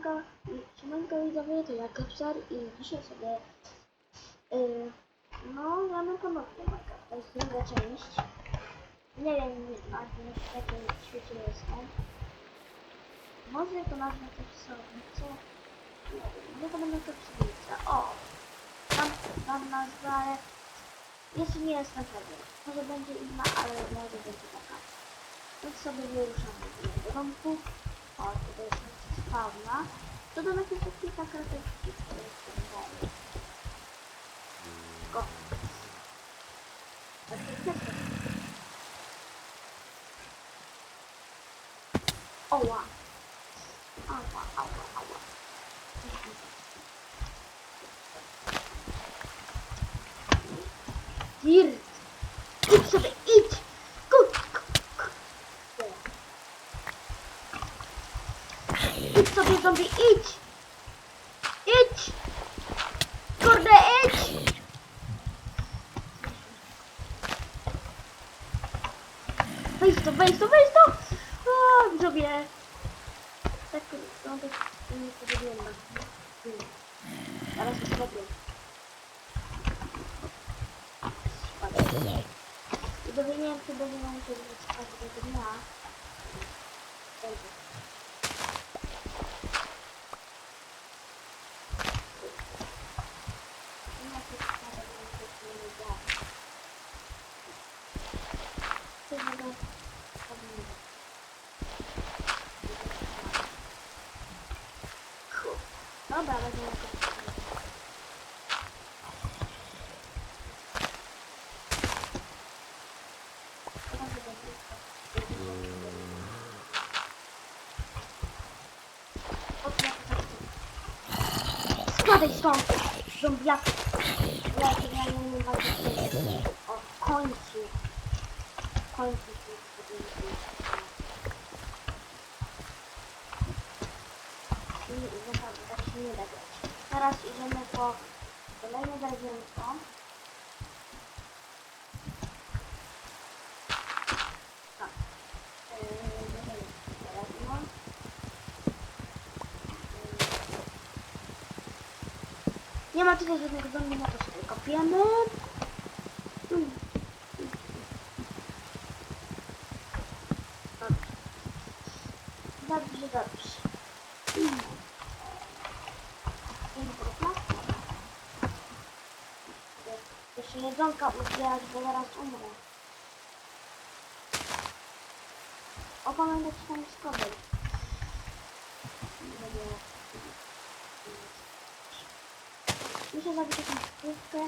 Siemanko, siemanko widzowie, to ja Kapsar i dzisiaj sobie yy, no mamy ponownie Minecraft, to jest druga część. Nie wiem Martin, w jakim świecie jestem. Może to nazwę coś co? Nie wiem, nie to będą kapsulice. O! Tam, tam nazwa, ale jeszcze nie jestem pewien. Może będzie inna, ale może będzie taka. Więc sobie wyruszamy do domku. O, tutaj jest spawna, dodam jeszcze kilka kropeczki, które są. Go. Oła. Ała, ała, ała. Dirty. Idź sobie zombie, idź! Idź! Kurde, idź! Wejdź to, wejdź to, wejdź to! O, zrobię. Tak, no tak nie to wygląda. Zaraz to zrobię. I dowiedziałem się, że mam się zrobić każdego dnia. Będzie. Ah bah vas-y. Spadaj stąd, zombiaki. Ja, ja nie mam O, w końcu. Końcu. Teraz idziemy po kolejne drewienko. Tak. Yy, drewno. Nie ma tutaj żadnego zombie, no to sobie kopiemy. Jeszcze jedzonka uzbierać, bo zaraz umrę. O, pamiętaj, co tam kobyl. Muszę zrobić jakąś krówkę.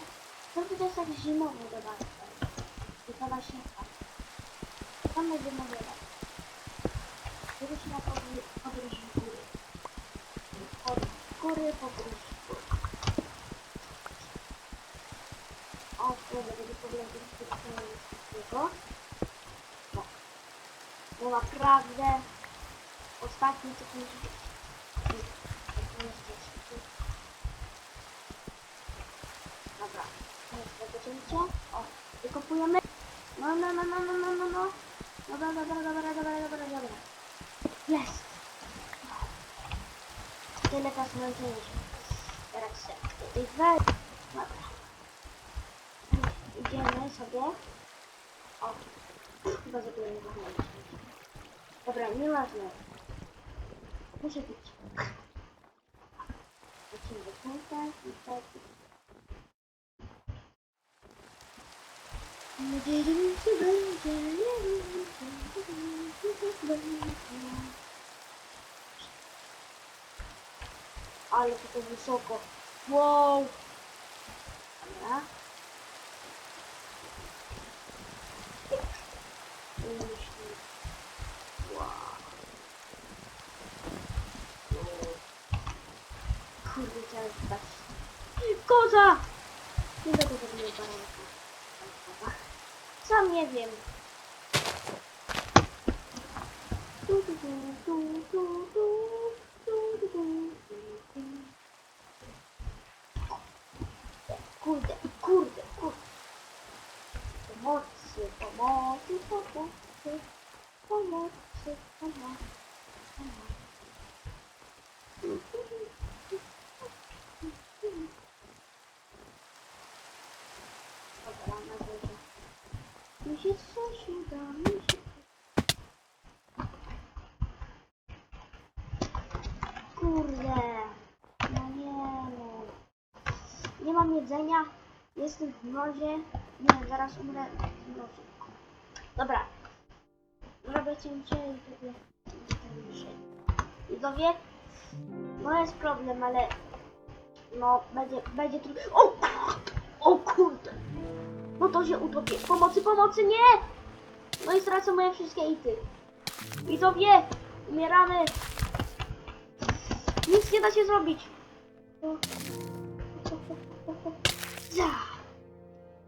To to jest jak zimowy dodatek. I to na śniega. Tam będzie mowiele. Wyrusz na podróż, w góry. Od góry podróż w góry. O, wszystkiego. No. No naprawdę ostatni być. Dobra, zacięcie. O, wykopujemy. No, no, no, no, no, no, no, no. Dobra, dobra, dobra, dobra, dobra, dobra. Jest. Tyle czasu męczyliśmy. Teraz się tutaj weź. Dobra. Idziemy sobie. O, chyba nie wyglądaliśmy. Dobra, nieważne. Muszę pić. Lecimy do końca i tak. Mam nadzieję, że nic nie będzie. Nie wiem, co będzie. Ale to wysoko. Wow. Dobra. Myśli. Wow. Kurde, chciałem spać. Koza! Nie będę zrobił baranka. Sam nie wiem. Kurde. No nie. Nie mam jedzenia. Jestem w mrozie. Nie, zaraz umrę w mrozie. Dobra. Robię cięcie i wtedy Widzowie, no jest problem, ale no będzie, będzie trudno. O! O kurde! No to się utopię. Pomocy, pomocy, nie! No i stracę moje wszystkie ity. Widzowie, umieramy. Nic nie da się zrobić.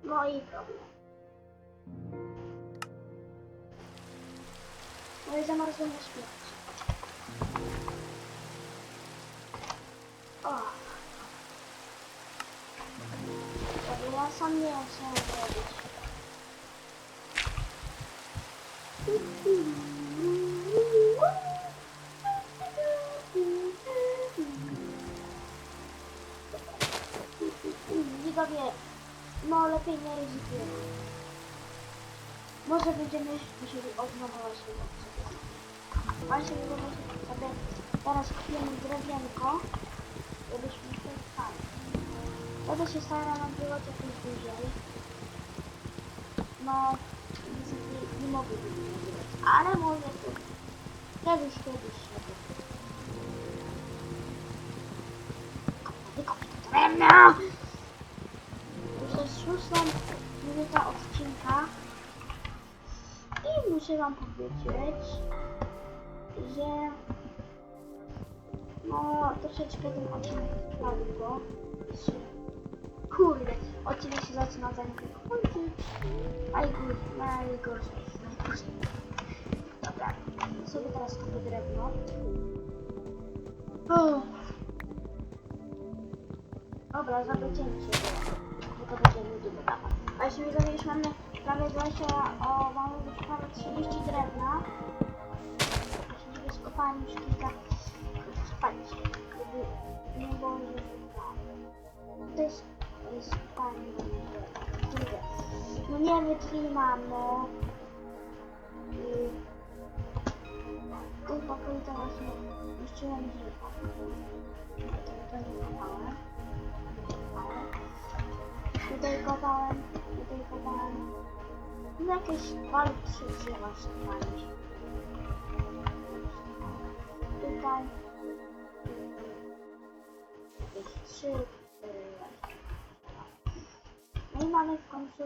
No i problem. No i zamarzłem na śmierć. O. ja sam nie wiem co mam zrobić. Widzowie, no lepiej nie ryzykujemy. Może będziemy musieli odnowować tego Właśnie widzowie sobie teraz kupimy drewienko, żebyśmy się stali. Będę się starał nagrywać jakoś dłużej. No, niestety nie mogę dłużej nagrywać, ale może to kiedyś, kiedyś się to. Wykopię to drewno! Już jest szósta minuta odcinka. I muszę wam powiedzieć, że no troszeczkę ten odcinek trwa długo. Kurde, się zaczyna za nim. Najgórzej, najgorzej, najgorzej. Dobra, sobie teraz kupię drewno. O. Dobra, zrobię cięcie, bo to będzie mi długo dawać. Właśnie widzowie już mamy prawie 20, o, mamy już prawie 30 drewna. Sobie skopałem już kilka spać, nie było To jest, No nie wytrzymam, no. Pokój to właśnie niszczyłem drzewo. To nie kopałem. Tutaj kopałem, tutaj kopałem. No jakieś lub trzy drzewa skopałem. Tutaj. Jakieś trzy. I mamy w końcu.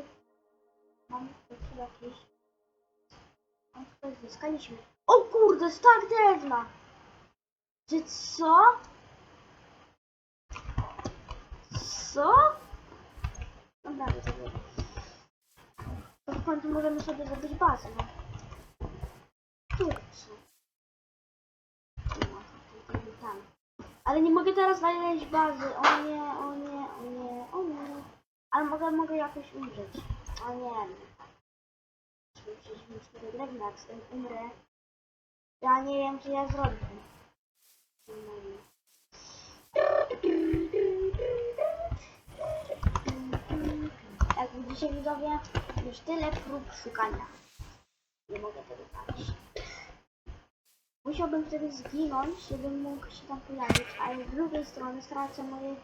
Mamy w końcu jakieś. Tutaj zyskaliśmy. O kurde, stak drewna! Czy co? Co? Dobra, widzowie. To w końcu możemy sobie zrobić bazę, no. Ale nie mogę teraz znaleźć bazy. Nie, nie, o nie, o nie. Ale mogę, mogę jakoś umrzeć. O nie. Przecież mi cztery drewna, jak z tym umrę. Ja nie wiem, co ja zrobię. Jak widzicie widzowie, już tyle prób szukania. Nie mogę tego znaleźć. Musiałbym wtedy zginąć, żebym mógł się tam pojawić, ale z drugiej strony stracę moje,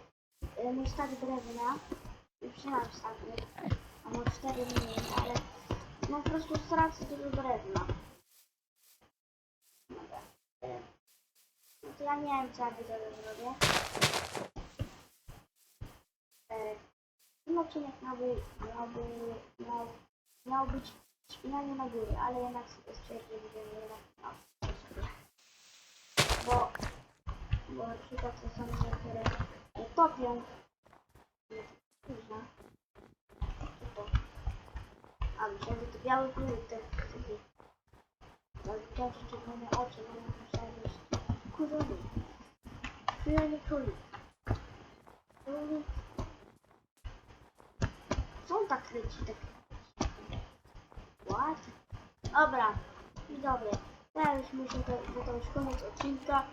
e, mój drewna. Nie mam staku, a może 4 mniej, ale no po prostu stracę dużo drewna. Dobra. No to ja nie wiem, co ja widzowie zrobię. E, Ten odcinek miałby, miałby, miał, miał być śpinanie na górę, ale jednak sobie stwierdziłem, że jednak no, sobie. Bo, bo na przykład to są rzeczy, które e, topią. Kurwa. A myślałem, to biały król, te takie. Ale widziałem, czerwone oczy, no ja myślałem, że jest kurzony. Kurzony królik. Królik. Co on tak leci? Tak... What? Dobra, widzowie, teraz muszę to, bo to już koniec odcinka.